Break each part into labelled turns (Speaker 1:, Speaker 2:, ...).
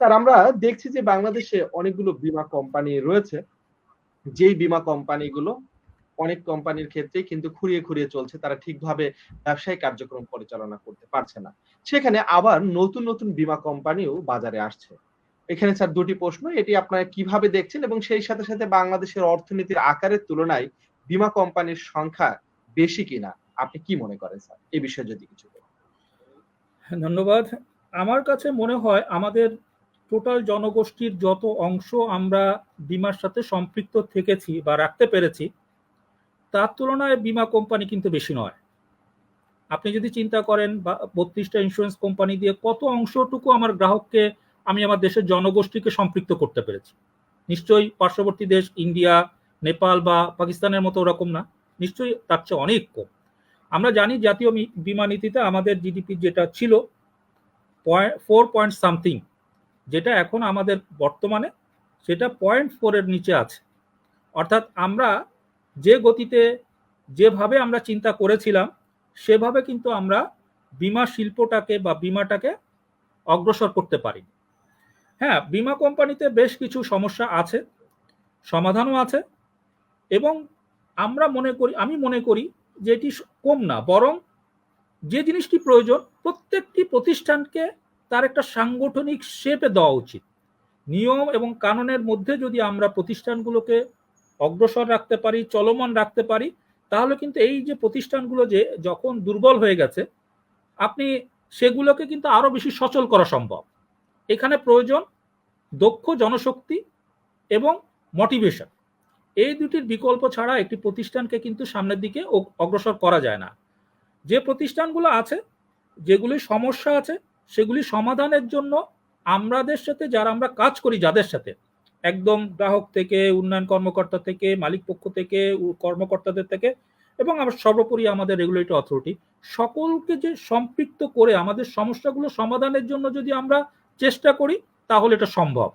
Speaker 1: Sir, আমরা দেখছি যে বাংলাদেশে অনেকগুলো বীমা কোম্পানি রয়েছে। যেই বীমা কোম্পানিগুলো অনেক কোম্পানির ক্ষেত্রে কিন্তু খুঁড়িয়ে খুঁড়িয়ে চলছে, তারা ঠিকভাবে ব্যবসায়িক কার্যক্রম পরিচালনা করতে পারছে না। সেখানে আবার নতুন নতুন বীমা কোম্পানিও বাজারে আসছে। এখানে স্যার দুটি প্রশ্ন, এটি আপনারা কীভাবে দেখছেন এবং সেই সাথে সাথে বাংলাদেশের অর্থনীতির আকারের তুলনায় বীমা কোম্পানির সংখ্যা বেশি কিনা, আপনি কি মনে করেন স্যার? এ বিষয়ে যদি কিছু
Speaker 2: ধন্যবাদ। আমার কাছে মনে হয় আমাদের টোটাল জনগোষ্ঠীর যত অংশ আমরা বিমার সাথে সম্পৃক্ত থেকেছি বা রাখতে পেরেছি, তার তুলনায় বিমা কোম্পানি কিন্তু বেশি নয়। আপনি যদি চিন্তা করেন, বা বত্রিশটা ইন্স্যুরেন্স কোম্পানি দিয়ে কত অংশটুকু আমার গ্রাহককে আমি আমার দেশের জনগোষ্ঠীকে সম্পৃক্ত করতে পেরেছি। নিশ্চয়ই পার্শ্ববর্তী দেশ, ইন্ডিয়া, নেপাল বা পাকিস্তানের মতো ওরকম না, নিশ্চয়ই তার চেয়ে অনেক কম। আমরা জানি জাতীয় বিমা নীতিতে আমাদের জিডিপি যেটা ছিল ফোর পয়েন্ট সামথিং যেটা এখন আমাদের বর্তমানে সেটা পয়েন্ট ফোরের নিচে আছে। অর্থাৎ আমরা যে গতিতে যেভাবে আমরা চিন্তা করেছিলাম, সেভাবে কিন্তু আমরা বিমা শিল্পটাকে বা বিমাটাকে অগ্রসর করতে পারি। হ্যাঁ বিমা কোম্পানিতে বেশ কিছু সমস্যা আছে, সমাধানও আছে এবং আমরা মনে করি, আমি মনে করি যে এটি কম না, বরং যে জিনিসটি প্রয়োজন, প্রত্যেকটি প্রতিষ্ঠানকে তার একটা সাংগঠনিক শেপে দেওয়া উচিত। নিয়ম এবং কানুনের মধ্যে যদি আমরা প্রতিষ্ঠানগুলোকে অগ্রসর রাখতে পারি, চলমান রাখতে পারি, তাহলে কিন্তু এই যে প্রতিষ্ঠানগুলো যে যখন দুর্বল হয়ে গেছে, আপনি সেগুলোকে কিন্তু আরও বেশি সচল করা সম্ভব। এখানে প্রয়োজন দক্ষ জনশক্তি এবং মোটিভেশন এই দুটির বিকল্প ছাড়া একটি প্রতিষ্ঠানকে কিন্তু সামনের দিকে অগ্রসর করা যায় না। যে প্রতিষ্ঠানগুলো আছে যেগুলি সমস্যা আছে সেগুলি সমাধানের জন্য আমাদের সাথে, যারা আমরা কাজ করি যাদের সাথে, একদম গ্রাহক থেকে, উন্নয়ন কর্মকর্তা থেকে, মালিক পক্ষ থেকে কর্মকর্তাদের থেকে, এবং আমার সর্বোপরি আমাদের রেগুলেটরি অথরিটি সকলকে যে সম্পৃক্ত করে আমাদের সমস্যাগুলো সমাধানের জন্য যদি আমরা চেষ্টা করি, তাহলে এটা সম্ভব।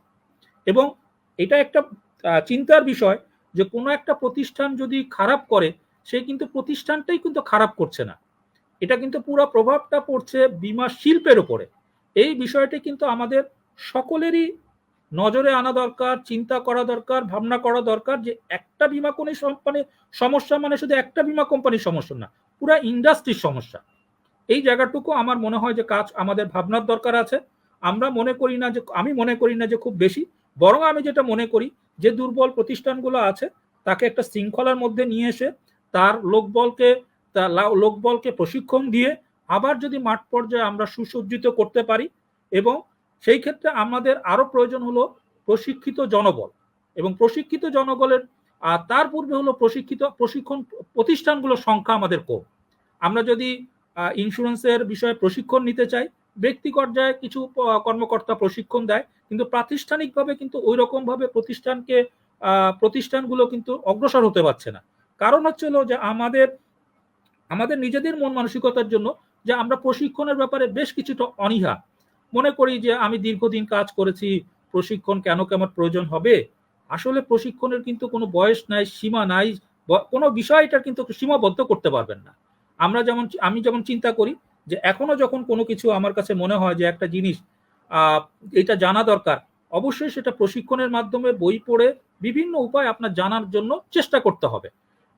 Speaker 2: এবং এটা একটা চিন্তার বিষয় যে কোনো একটা প্রতিষ্ঠান যদি খারাপ করে, সে কিন্তু প্রতিষ্ঠানটাই কিন্তু খারাপ করছে না। এটা কিন্তু পুরো প্রভাবটা পড়ছে বিমা শিল্পের উপরে। এই বিষয়টি কিন্তু আমাদের সকলেরই নজরে আনা দরকার, চিন্তা করা দরকার, ভাবনা করা দরকার যে একটা বিমা কোন মানে সমস্যা মানে শুধু একটা বিমা কোম্পানির সমস্যা না, পুরো ইন্ডাস্ট্রির সমস্যা। এই জায়গাটুকু আমার মনে হয় যে কাজ আমাদের ভাবনার দরকার আছে। আমরা মনে করি না যে, আমি মনে করি না যে খুব বেশি, বরং আমি যেটা মনে করি যে দুর্বল প্রতিষ্ঠানগুলো আছে, তাকে একটা শৃঙ্খলার মধ্যে নিয়ে এসে তার লোকবলকে তার লোকবলকে প্রশিক্ষণ দিয়ে আবার যদি মাঠ পর্যায়ে আমরা সুসজ্জিত করতে পারি এবং সেই ক্ষেত্রে আমাদের আরও প্রয়োজন হলো প্রশিক্ষিত জনবল এবং প্রশিক্ষিত জনবলের আর তার পূর্বে হলো প্রশিক্ষিত, প্রশিক্ষণ প্রতিষ্ঠানগুলোর সংখ্যা আমাদের কম। আমরা যদি ইন্স্যুরেন্সের বিষয়ে প্রশিক্ষণ নিতে চাই, ব্যক্তি পর্যায়ে কিছু কর্মকর্তা প্রশিক্ষণ দেয়, কিন্তু প্রাতিষ্ঠানিকভাবে কিন্তু ওই রকম ভাবে প্রতিষ্ঠানকে প্রতিষ্ঠানগুলো কিন্তু অগ্রসর হতে পারছে না। কারণ হচ্ছে হলো যে আমাদের আমাদের নিজেদের মন মানসিকতার জন্য যে আমরা প্রশিক্ষণের ব্যাপারে বেশ কিছুটা অনীহা। মনে করি যে আমি দীর্ঘদিন কাজ করেছি, প্রশিক্ষণ কেন কেমন প্রয়োজন হবে? আসলে প্রশিক্ষণের কিন্তু কোনো বয়স নাই, সীমা নাই কোনো বিষয় বিষয়টার কিন্তু সীমাবদ্ধ করতে পারবেন না। আমরা যেমন, আমি যেমন চিন্তা করি যে এখনও যখন কোনো কিছু আমার কাছে মনে হয় যে একটা জিনিস এটা জানা দরকার, অবশ্যই সেটা প্রশিক্ষণের মাধ্যমে বই পড়ে বিভিন্ন উপায় আপনার জানার জন্য চেষ্টা করতে হবে।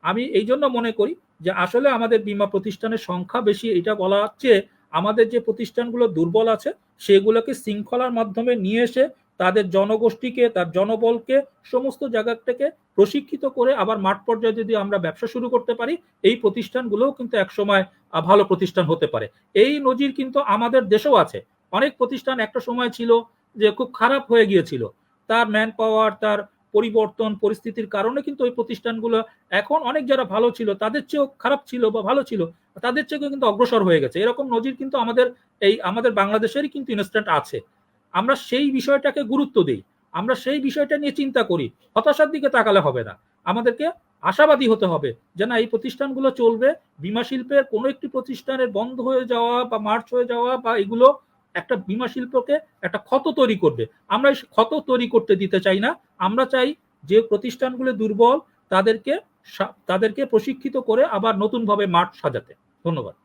Speaker 2: আমি এই জন্য মনে করি যে আসলে আমাদের বিমা প্রতিষ্ঠানের সংখ্যা বেশি, এটা বলা হচ্ছে আমাদের যে প্রতিষ্ঠানগুলো দুর্বল আছে, সেগুলোকে শৃঙ্খলার মাধ্যমে নিয়ে এসে তাদের জনগোষ্ঠীকে, তার জনবলকে, সমস্ত জায়গা থেকে প্রশিক্ষিত করে আবার মাঠ পর্যায়ে যদি আমরা ব্যবসা শুরু করতে পারি, এই প্রতিষ্ঠানগুলোও কিন্তু একসময় ভালো প্রতিষ্ঠান হতে পারে। এই নজির কিন্তু আমাদের দেশেও আছে। অনেক প্রতিষ্ঠান একটা সময় ছিল যে খুব খারাপ হয়ে গিয়েছিল। তার ম্যান পাওয়ার তার পরিবর্তন, পরিস্থিতির কারণে কিন্তু ওই প্রতিষ্ঠানগুলো এখন অনেক যারা ভালো ছিল, তাদের চেয়েও খারাপ ছিল বা ভালো ছিল, তাদের চেয়েও কিন্তু অগ্রসর হয়ে গেছে। এরকম নজির কিন্তু আমাদের এই, আমাদের বাংলাদেশেরই কিন্তু ইনস্ট্যান্ট আছে। আমরা সেই বিষয়টাকে গুরুত্ব দিই, আমরা সেই বিষয়টা নিয়ে চিন্তা করি, হতাশার দিকে তাকালে হবে না। আমাদেরকে আশাবাদী হতে হবে যে না, এই প্রতিষ্ঠানগুলো চলবে, বিমা শিল্পের কোনো একটি প্রতিষ্ঠানের বন্ধ হয়ে যাওয়া বা মার্চ হয়ে যাওয়া বা এগুলো একটা বিমা শিল্পকে একটা ক্ষত তৈরি করবে। আমরা ক্ষত তৈরি করতে দিতে চাই না। আমরা চাই যে প্রতিষ্ঠানগুলো দুর্বল, তাদেরকে তাদেরকে প্রশিক্ষিত করে আবার নতুনভাবে মাঠ সাজাতে। ধন্যবাদ।